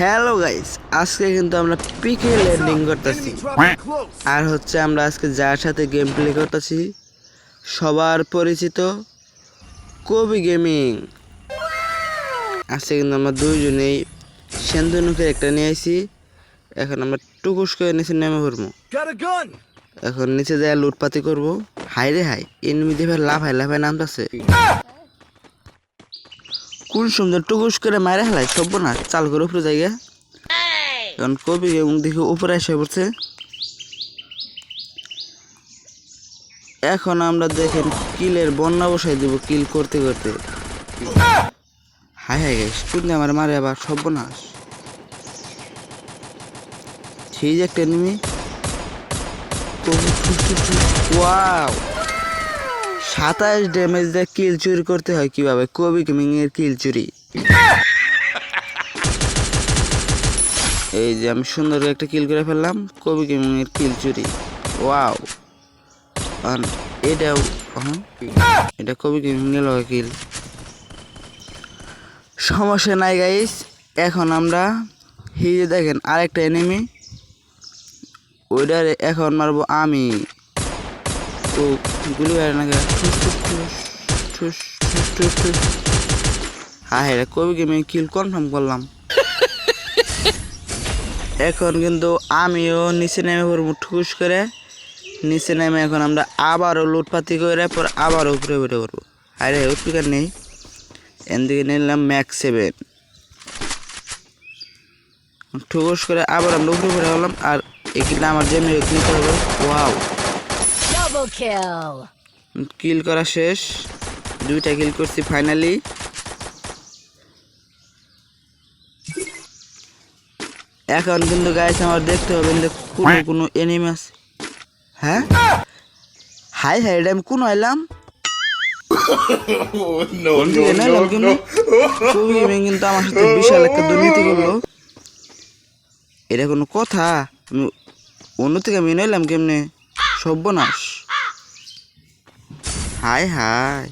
Hello guys আজকে কিন্তু আমরা পিকে ল্যান্ডিং করতেছি। আর হচ্ছে আমরা আজকে যার সাথে গেম প্লে করতেছি সবার পরিচিত কবি গেমিং আজকে কিন্তু আমরা দুইজনেই সেন্দুনুকে একটা নিয়ে আইছি। এখন আমরা টুকুস করে নিচে নেমে পড়ব. এখন নিচে যায় লুটপাতি করব। হাই রে হাই এনিমি দেখে লাভ হাই লাভ হাই নামতেছে কোন সুন্দর টুকুস করে মারে হেলাই সব না চাল করে উপরে জায়গা এখন কবি এবং দেখে উপরে এসে পড়ছে এখন আমরা দেখেন কিলের বন্যা বসাই দিব কিল করতে করতে হাই হাই গাইস তুমি আমার মারে আবার সর্বনাশ সেই যে একটা এনিমি ওয়াও সাতাশ ড্যামেজ দিয়ে কিল চুরি করতে হয় কীভাবে? কবি গেমিং এর কিল চুরি? এই যে আমি সুন্দর একটা কিল করে ফেললাম, কবি গেমিং এর কিল চুরি। ওয়াও এটাও হ্যাঁ? এটা কবি গেমিং এর কিল সমস্যা নাই গাইস এখন আমরা হিজে দেখেন আরেকটা এনিমি ওইটার এখন মারবো আমি। তো ঠুস ঠুস ঠুস ঠুস ঠুস ঠুস। হ্যাঁ হ্যাঁ কবি গেমে কিল কনফার্ম করলাম? এখন কিন্তু আমিও নিচে নেমে পড়ব ঠুস করে। নিচে নেমে এখন আমরা আবারও লুটপাতি করে পর আবারও উপরে উঠে পড়ব। আরে উৎপিকার নেই। এন দিকে নিলাম ম্যাক্স সেভেন ঠুস করে আবার আমরা উপরে পড়ে গেলাম আর এগুলো আমার জন্য নিতে হবে ওয়াও Double kill. কিল করা শেষ। দুইটা কিল করছি ফাইনালি এখন কিন্তু গাইছে আমার দেখতে হবে কোনো কোনো এনিমি আছে। হ্যাঁ? হাই হাই এটা আমি কোন আইলাম দিকে কিন্তু। আমার সাথে বিশাল একটা দুর্নীতি করল। এটা কোনো কথা? আমি অন্য থেকে আমি নাইলাম কেমনে? সর্বনাশ। High high